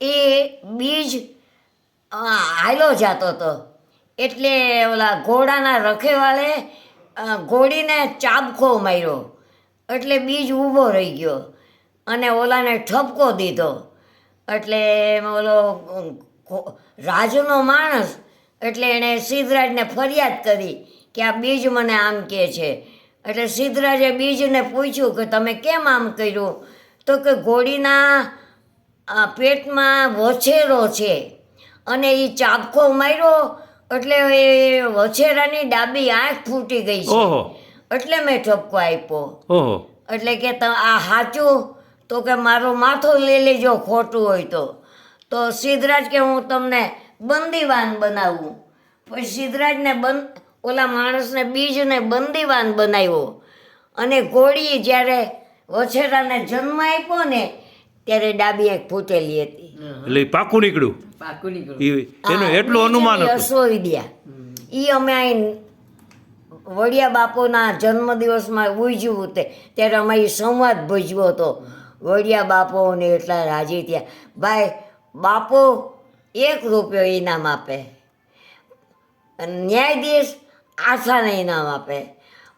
એ બીજ અ, હાયલો જતો હતો એટલે ઓલા ઘોડાના રખેવાળે ઘોડીને ચાબકો માર્યો. એટલે બીજ ઊભો રહી ગયો અને ઓલાને ઠપકો દીધો. એટલે ઓલો રાજનો માણસ એટલે એણે સિદ્ધરાજને ફરિયાદ કરી કે આ બીજ મને આમ કહે છે. એટલે સિદ્ધરાજે બીજને પૂછ્યું કે તમે કેમ આમ કર્યું? તો કે ઘોડીના પેટમાં વછેરો છે. અને એ ચાબકો માર્યો એટલે એ વછેરાની ડાબી આંખ ફૂટી ગઈ છે. એટલે મેં ઠપકો આપ્યો. એટલે કે આ સાચું તો કે મારો માથો લઈ લેજો ખોટું હોય તો. તો સિદ્ધરાજ કે હું તમને બંદીવાન બનાવું. પછી સિદ્ધરાજને બંધ ઓલા માણસને બીજને બંદીવાન બનાવ્યો. અને ઘોડી જ્યારે વછેરાને જન્મ આપ્યો ને ત્યારે ડાબી આંખ ફૂટેલી હતી. એટલે પાકું નીકળ્યું? પાકું નીકળ્યું. ઈ એનું એટલું અનુમાન હતું. અશ્વવિદ્યા એ અમે અહીં વડિયા બાપુના જન્મદિવસમાં ઉજવ્યું તે. ત્યારે અમારી સંવાદ ભજવ્યો હતો. વડિયા બાપુને એટલા રાજી થયા. ભાઈ બાપુ એક રૂપિયો ઇનામ આપે. ન્યાયાધીશ આશાને ઇનામ આપે.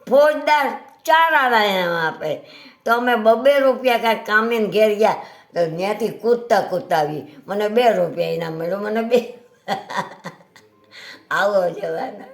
ફોજદાર ચાર આના ઇનામ આપે. તો અમે બબે રૂપિયા કાંઈક કામીને ઘેર ગયા તો ત્યાંથી કૂદતા કૂદતા આવી. મને બે રૂપિયા ઇનામ મળ્યો, મને બે. આવો જવાના.